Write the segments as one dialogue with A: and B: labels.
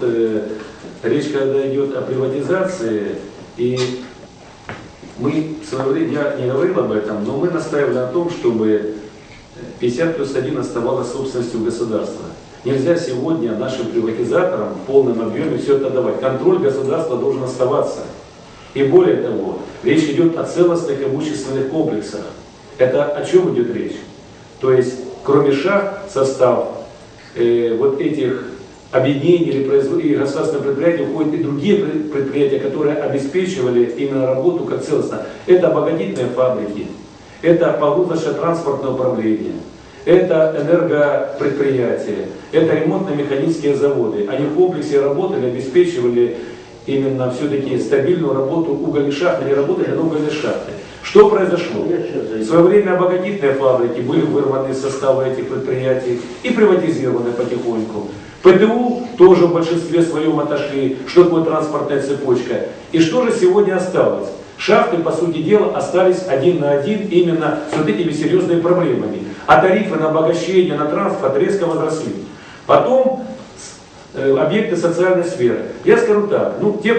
A: Э, Речь, когда идет о приватизации, и мы, в свое время, я не говорил об этом, но мы настаивали на том, чтобы 50 плюс 1 оставалось собственностью государства. Нельзя сегодня нашим приватизаторам в полном объеме все это давать. Контроль государства должен оставаться. И более того, речь идет о целостных имущественных комплексах. Это о чем идет речь? То есть, кроме шах, состав э, вот этих объединений или, производ... или государственных предприятий входят и другие пред- предприятия, которые обеспечивали именно работу как целостно. Это обогатительные фабрики, это погрузочно-транспортное управление, это энергопредприятия, это ремонтно-механические заводы. Они в комплексе работали, обеспечивали именно все-таки стабильную работу не работали на угольной шахты. Что произошло? В свое время обогатительные фабрики были вырваны из состава этих предприятий и приватизированы потихоньку. ПТУ тоже в большинстве своем отошли, что такое транспортная цепочка. И что же сегодня осталось? Шахты, по сути дела, остались один на один именно с вот этими серьезными проблемами. А тарифы на обогащение, на транспорт резко возросли. Потом объекты социальной сферы. Я скажу так, ну, те,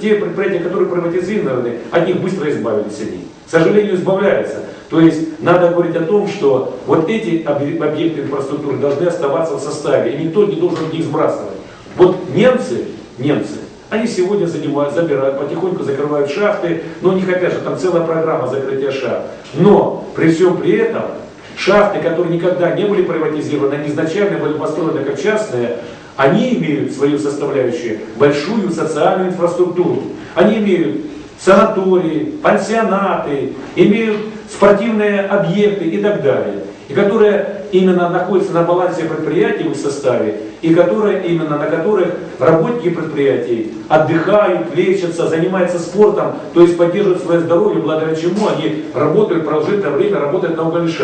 A: те предприятия, которые приватизированы, от них быстро избавились они. К сожалению, избавляются. То есть надо говорить о том, что вот эти объ- объекты инфраструктуры должны оставаться в составе, и никто не должен их сбрасывать. Вот немцы, немцы, они сегодня занимают, забирают, потихоньку закрывают шахты, но у них опять же там целая программа закрытия шахт. Но при всем при этом шахты, которые никогда не были приватизированы, они изначально были построены как частные, они имеют свою составляющую большую социальную инфраструктуру. Они имеют санатории, пансионаты, имеют спортивные объекты и так далее. И которые именно находятся на балансе предприятий в составе, и которые именно на которых работники предприятий отдыхают, лечатся, занимаются спортом, то есть поддерживают свое здоровье, благодаря чему они работают продолжительное время, работают на угольных.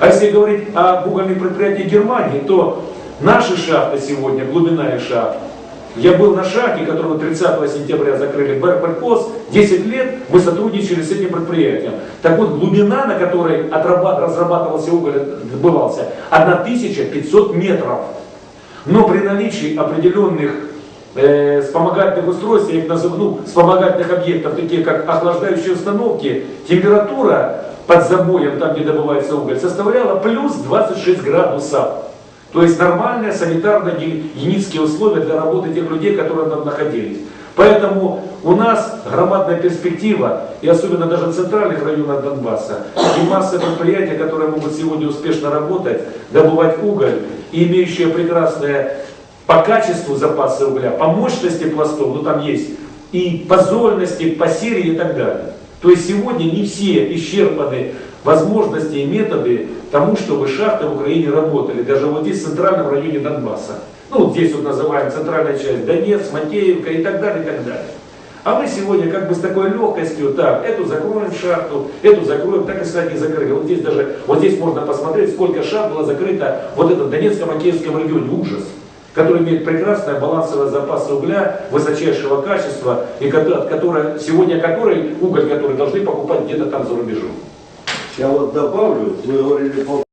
A: А если говорить об угольных предприятиях Германии, то наши шахты сегодня, глубина их шахт, я был на шахте, которую 30 сентября закрыли Берперкос, 10 лет мы сотрудничали с этим предприятием. Так вот, глубина, на которой разрабатывался уголь, добывался, 1500 метров. Но при наличии определенных э, вспомогательных устройств, я их назову, ну, вспомогательных объектов, таких как охлаждающие установки, температура под забоем, там где добывается уголь, составляла плюс 26 градусов. То есть нормальные санитарно-гигиенические условия для работы тех людей, которые там находились. Поэтому у нас громадная перспектива, и особенно даже в центральных районах Донбасса, и масса предприятий, которые могут сегодня успешно работать, добывать уголь, и имеющие прекрасные по качеству запасы угля, по мощности пластов, ну там есть, и по зольности, по серии и так далее. То есть сегодня не все исчерпаны возможности и методы тому, чтобы шахты в Украине работали, даже вот здесь в центральном районе Донбасса. Ну, вот здесь вот называем центральная часть Донецк, Макеевка и так далее, и так далее. А мы сегодня как бы с такой легкостью, так, эту закроем шахту, эту закроем, так и кстати, закрыли. Вот здесь даже, вот здесь можно посмотреть, сколько шахт было закрыто вот это в Донецко-Макеевском регионе, ужас который имеет прекрасное балансовое запасы угля высочайшего качества, и кото- от которой, сегодня который уголь, который должны покупать где-то там за рубежом.
B: Я вот добавлю, вы говорили по